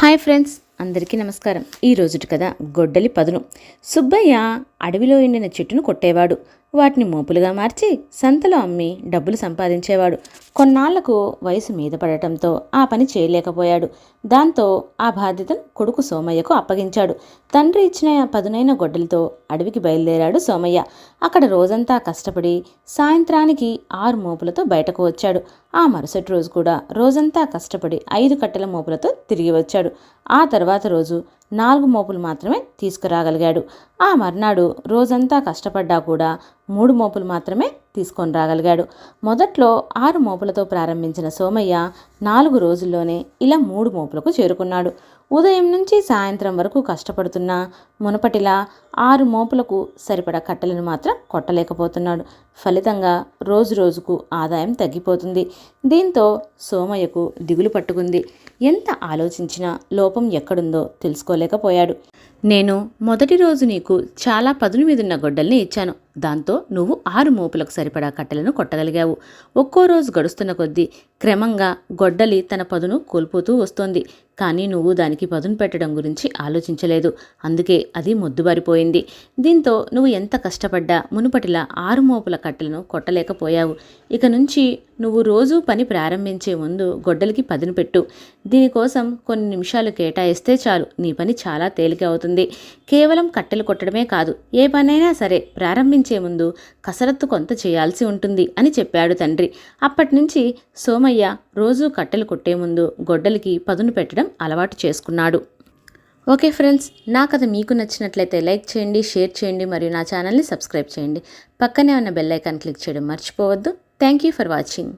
Hi friends అందరికీ నమస్కారం. ఈ రోజుటి కథ గొడ్డలి పదును. సుబ్బయ్య అడవిలో ఎండిన చెట్టును కొట్టేవాడు. వాటిని మోపులుగా మార్చి సంతలో అమ్మి డబ్బులు సంపాదించేవాడు. కొన్నాళ్ళకు వయసు మీద పడటంతో ఆ పని చేయలేకపోయాడు. దాంతో ఆ బాధ్యతను కొడుకు సోమయ్యకు అప్పగించాడు. తండ్రి ఇచ్చిన పదునైన గొడ్డలతో అడవికి బయలుదేరాడు సోమయ్య. అక్కడ రోజంతా కష్టపడి సాయంత్రానికి ఆరు మోపులతో బయటకు వచ్చాడు. ఆ మరుసటి రోజు కూడా రోజంతా కష్టపడి ఐదు కట్టెల మోపులతో తిరిగి వచ్చాడు. ఆ తర్వాత రోజు నాలుగు మోపులు మాత్రమే తీసుకురాగలిగాడు. ఆ మర్నాడు రోజంతా కష్టపడ్డా కూడా మూడు మోపులు మాత్రమే తీసుకొని రాగలిగాడు. మొదట్లో ఆరు మోపులతో ప్రారంభించిన సోమయ్య నాలుగు రోజుల్లోనే ఇలా మూడు మోపులకు చేరుకున్నాడు. ఉదయం నుంచి సాయంత్రం వరకు కష్టపడుతున్న మునపటిలా ఆరు మోపులకు సరిపడా కట్టెలను మాత్రం కొట్టలేకపోతున్నాడు. ఫలితంగా రోజు రోజుకు ఆదాయం తగ్గిపోతుంది. దీంతో సోమయ్యకు దిగులు పట్టుకుంది. ఎంత ఆలోచించినా లోపం ఎక్కడుందో తెలుసుకోలేకపోయాడు. నేను మొదటి రోజు నీకు చాలా పదును మీదున్న గొడ్డల్ని ఇచ్చాను. దాంతో నువ్వు ఆరు మోపులకు సరిపడా కట్టెలను కొట్టగలిగావు. ఒక్కో రోజు గడుస్తున్న కొద్దీ క్రమంగా గొడ్డలి తన పదును కోల్పోతూ వస్తోంది. కానీ నువ్వు దానికి పదును పెట్టడం గురించి ఆలోచించలేదు. అందుకే అది మొద్దుబారిపోయింది. దీంతో నువ్వు ఎంత కష్టపడ్డా మునుపటిలా ఆరు మోపుల కట్టెలను కొట్టలేకపోయావు. ఇక నుంచి నువ్వు రోజు పని ప్రారంభించే ముందు గొడ్డలికి పదును పెట్టు. దీనికోసం కొన్ని నిమిషాలు కేటాయిస్తే చాలు. నీ పని చాలా తేలిక అవుతుంది. కేవలం కట్టెలు కొట్టడమే కాదు. ఏ పనైనా సరే ప్రారంభించ. ముందు కసరత్తు కొంత చేయాల్సి ఉంటుంది అని చెప్పాడు తండ్రి. అప్పటినుంచి సోమయ్య రోజూ కట్టెలు కొట్టే ముందు గొడ్డలికి పదును పెట్టడం అలవాటు చేసుకున్నాడు. ఓకే ఫ్రెండ్స్ నా కథ మీకు నచ్చినట్లయితే లైక్ చేయండి షేర్ చేయండి మరియు నా ఛానల్ని సబ్స్క్రైబ్ చేయండి. పక్కనే ఉన్న బెల్ ఐకాన్ క్లిక్ చేయడం మర్చిపోవద్దు. Thank you for watching.